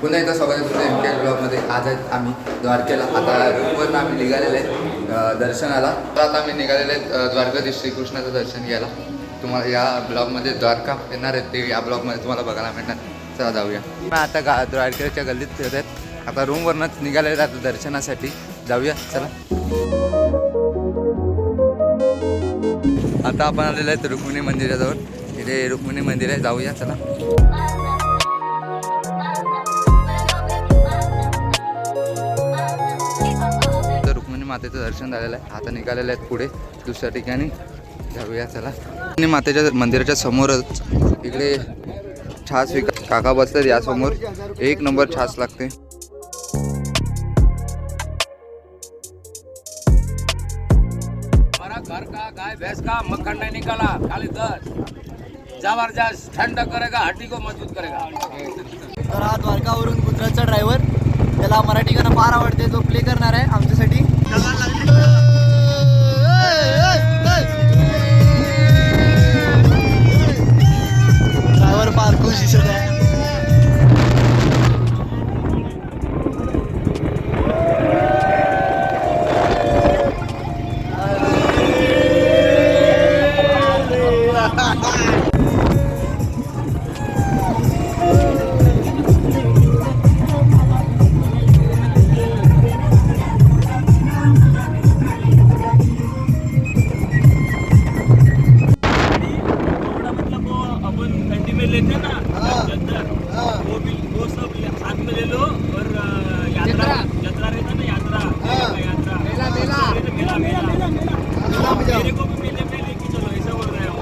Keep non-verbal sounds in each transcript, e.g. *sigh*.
पुन्हा एकदा स्वागत आहे तुमचं एम के ब्लॉगमध्ये आज आहेत आम्ही द्वारकेला. आता रूमवरून आम्ही निघालेले आहेत दर्शनाला. तर आता आम्ही निघालेले आहेत द्वारकाधीश श्रीकृष्णाचं दर्शन घ्यायला. तुम्हाला या ब्लॉगमध्ये द्वारका येणार आहेत ते या ब्लॉगमध्ये तुम्हाला बघायला मिळणार चला जाऊया. मग आता गा द्वारकेच्या गल्लीत फिरत आहेत. आता रूमवरूनच निघालेले आहेत आता दर्शनासाठी. जाऊया चला. आता आपण आलेलो आहेत रुक्मिणी मंदिराजवळ. इथे रुक्मिणी मंदिर आहे. जाऊया चला. मातेचं दर्शन झालेलं आहे. आता निघालेले आहेत पुढे दुसऱ्या ठिकाणी. जाऊया चला. रुक्मिणी मातेच्या मंदिराच्या समोरच इकडे छास विक काका बसतात यासमोर. एक नंबर छास लागते. हमारा घर का गाय भैंस का मक्खन नहीं निकाला खाली दस जबरदस्त ठंडा करेगा हड्डी को मजबूत करेगा. द्वारकावरून गुजरातचा ड्रायव्हर त्याला मराठी गाणं फार आवडते जो प्ले करणार आहे आमच्यासाठी. ड्रायव्हर फार खुश दिसत आहे. मेरे को भी मेले में लेके चलो ऐसा बोल रहे हो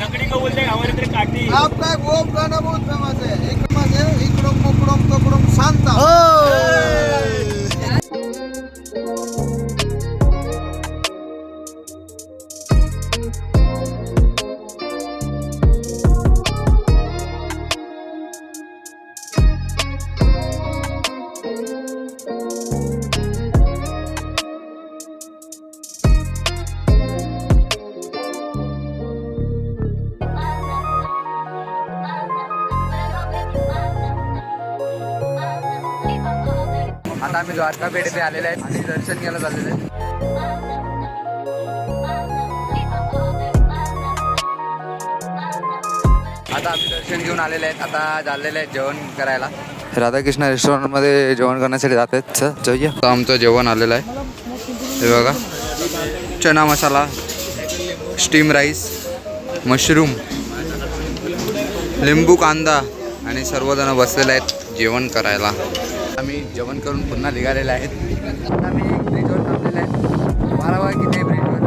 लकड़ी को बोलते हैं हमारे इधर काटी आपका गोप गाणं बहुत फेमस आहे एक फेमस आहे इकडून मुकडून तकडून शांत आता आम्ही द्वारका पेठ इथे आलेले आहेत आणि दर्शन घ्यायला चाललेले आहेत. आता आम्ही दर्शन घेऊन आलेले आहेत. आता झालेले आहेत जेवण करायला. राधाकृष्ण रेस्टॉरंटमध्ये जेवण करण्यासाठी जात आहेत सर जाऊया. तर आमचं जेवण आलेलं आहे. हे बघा. Chana masala steam rice mushroom लिंबू कांदा आणि सर्वजण बसलेले आहेत जेवण करायला. आम्ही जेवण करून पुन्हा निघालेले आहेत आम्ही ब्रिजवर थांबलेले आहेत बारा वाय किती ब्रिजवर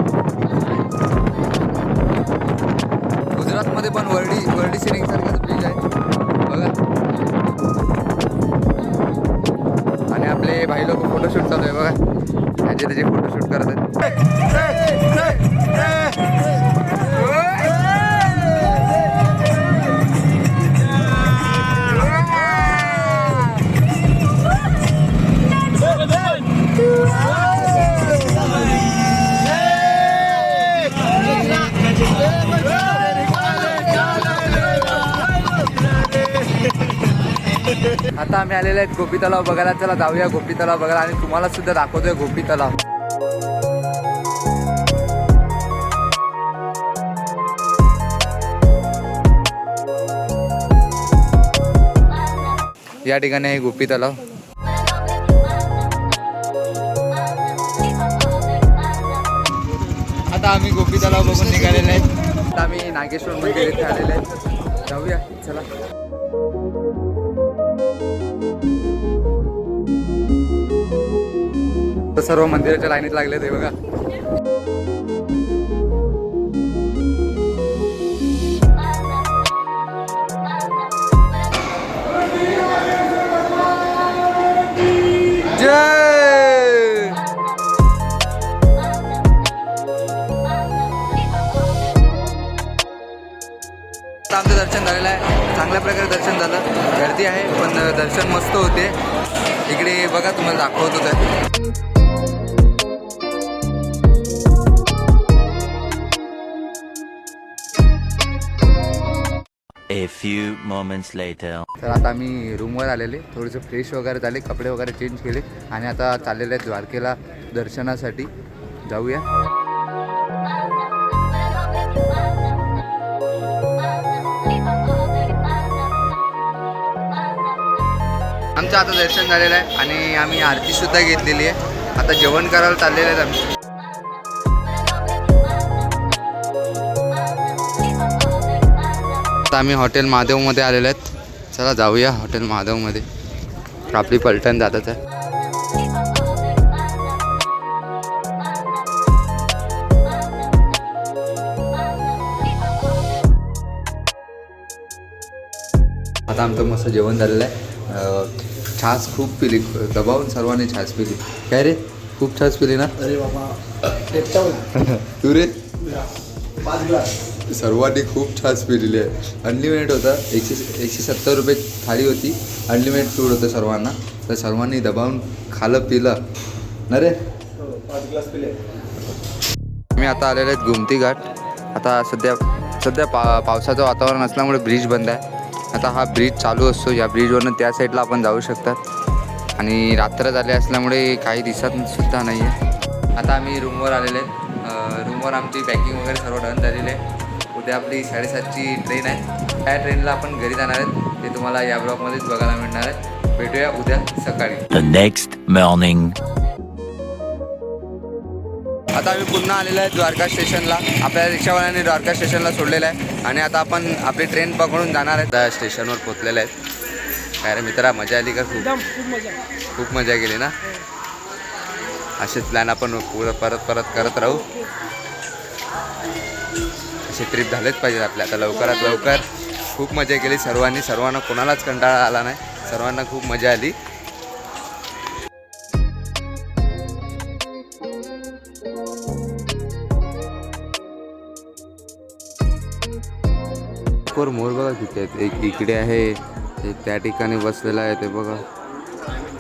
गुजरातमध्ये पण वर्डी वर्डी सिरिंगसारखाच ब्रिज आहे. बघा. आणि आपले भाई लोक फोटोशूट चालू आहे बघा. त्याचे त्याचे फोटोशूट करत आहेत आम्ही आलेले आहेत. गोपी तलाव बघायला. चला जाऊया गोपी तलाव बघायला आणि तुम्हाला सुद्धा दाखवतोय गोपी तलाव. या ठिकाणी आहे गोपी तलाव. आता आम्ही गोपी तलाव बघून निघालेले आहेत. आता आम्ही नागेश्वर मंदिर इथे आलेले आहेत. जाऊया. चला. तर सर्व मंदिराच्या लाईनीत लागले ते बघा. आमचं दर्शन झालेलं आहे. चांगल्या प्रकारे दर्शन झालं. गर्दी आहे पण दर्शन मस्त होते. इकडे बघा तुम्हाला दाखवत होतं few moments later. तर आता आम्ही रूमवर आलेले थोडेसे फ्रेश वगैरे झाले कपडे वगैरे चेंज केले आणि आता चाललेले आहेत द्वारकेला दर्शनासाठी. जाऊया. आमचं आता दर्शन झालेलं आहे आणि आम्ही आरतीसुद्धा घेतलेली आहे. आता जेवण करायला चाललेलं आहेत आम्ही. आता आम्ही हॉटेल महादेवमध्ये आलेलो आहेत. चला जाऊया हॉटेल महादेवमध्ये. आपली पलटण जातच आहे. आता आमचं मस्त जेवण झालेलं आहे. छास खूप पिली. दबावून सर्वांनी छास पिली. काय रे? खूप छास पिली ना? अरे बाबा तू रे? सर्वांनी खूप छास पिलेली आहे. अनलिमिटेड होतं. एकशे एकशे सत्तर रुपये थाळी होती. अनलिमिटेड फूड होतं सर्वांना. तर सर्वांनी दबावून खालं पिलं. ना रे? मी आता आलेले आहेत गोमती घाट. आता सध्या सध्या पा पावसाचं वातावरण असल्यामुळे ब्रिज बंद आहे. आता हा ब्रिज चालू असतो. या ब्रिजवरनं त्या साईडला आपण जाऊ शकतात. आणि रात्र झाले असल्यामुळे काही दिसत सुद्धा नाही आहे आता आम्ही रूमवर आलेले आहेत रूमवर आमची पॅकिंग वगैरे सर्व डन झालेली आहे. उद्या आपली साडेसातची ट्रेन आहे. त्या ट्रेनला आपण घरी जाणार आहेत. ते तुम्हाला या ब्लॉगमध्येच बघायला मिळणार आहे भेटूया उद्या सकाळी. The next morning. आता आम्ही पुन्हा आलेलो आहे द्वारका स्टेशनला. आपल्या रिक्षावाल्याने द्वारका स्टेशनला सोडलेलं आहे. आणि आता आपण आपली ट्रेन पकडून जाणार आहे त्या स्टेशनवर पोचलेले आहेत. काय रे मित्रा मजा आली का खूप? खूप मजा केली ना? असेच प्लॅन आपण पुरं परत परत करत राहू. अशी ट्रिप झालेच पाहिजे आपल्या. आता लवकरात लवकर खूप मजा केली सर्वांनी. सर्वांना कोणालाच कंटाळा आला नाही. सर्वांना खूप मजा आली. भरपूर मोर बघा किती आहेत. एक इकडे आहे एक त्या ठिकाणी बसलेला आहे ते बघा.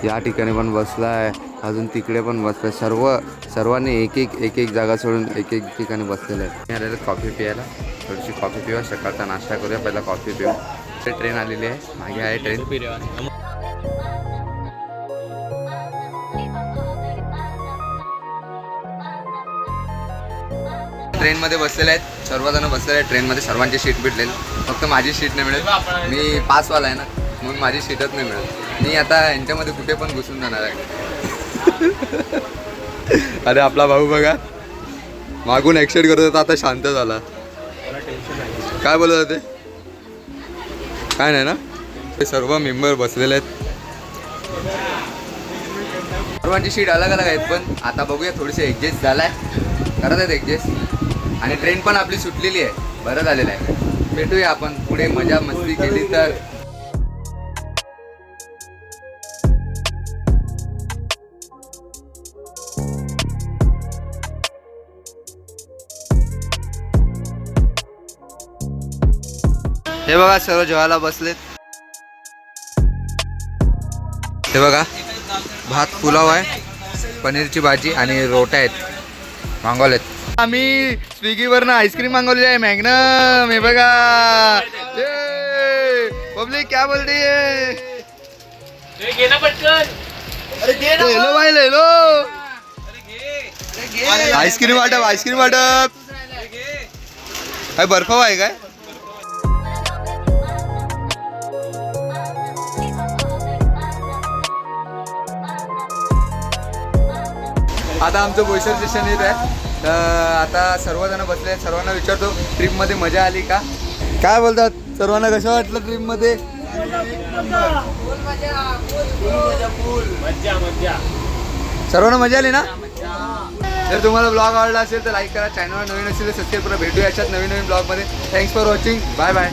या ठिकाणी पण बसला आहे. अजून तिकडे पण बसला आहे सर्व सर्वांनी एक एक एक एक जागा सोडून एक एक ठिकाणी बसलेलं आहे मी आलेलं कॉफी प्यायला. थोडीशी कॉफी पिवा सकाळचा नाश्ता करूया. पहिला कॉफी पिऊ. ट्रेन आलेली आहे. मागे आहे ट्रेन. ट्रेनमध्ये बसलेले आहेत. सर्वजण बसलेले आहेत. ट्रेनमध्ये सर्वांची सीट भेटलेली. फक्त माझी सीट नाही मिळत. मी पासवाला आहे ना. म्हणून माझी सीटच नाही मिळत. मी आता यांच्यामध्ये कुठे पण घुसून जाणार आहे. *laughs* अरे आपला भाऊ बघा. मागून ॲक्सिडेंट करत होता आता शांत झाला. काय बोलत होते? काय नाही ना? ते सर्व मेंबर बसलेले आहेत. सर्वांची शीट अलग अलग आहेत पण आता बघूया थोडीशी ॲडजस्ट झालाय. करत आहेत ॲडजस्ट आणि ट्रेन पण आपली सुटलेली आहे. बरं झालेलं आहे. भेटूया आपण पुढे. मजा मस्ती केली तर. हे बघा सर्व जेवायला बसलेत. हे बघा भात पुलाव आहे पनीरची भाजी आणि रोट्या आहेत मागवलेत. आम्ही स्विगीवरनं आईस्क्रीम मागवलेली आहे मॅग्नम हे बघा. पब्लिक क्या बोलते हेलो भाई लेलो आईस्क्रीम वाटप आईस्क्रीम वाटप. काय बर्फ आहे काय? आता आमचं बोईसर स्टेशन येत आहे. तर आता सर्वजण बसले सर्वांना विचारतो ट्रिपमध्ये मजा आली का? काय बोलतात? सर्वांना कसं वाटलं ट्रिपमध्ये सर्वांना मजा आली ना? जर तुम्हाला ब्लॉग आवडला असेल तर लाईक करा. चॅनलवर नवीन असेल तर सबस्क्राईब करा. भेटूया याच्यात नवीन नवीन ब्लॉगमध्ये thanks for watching bye bye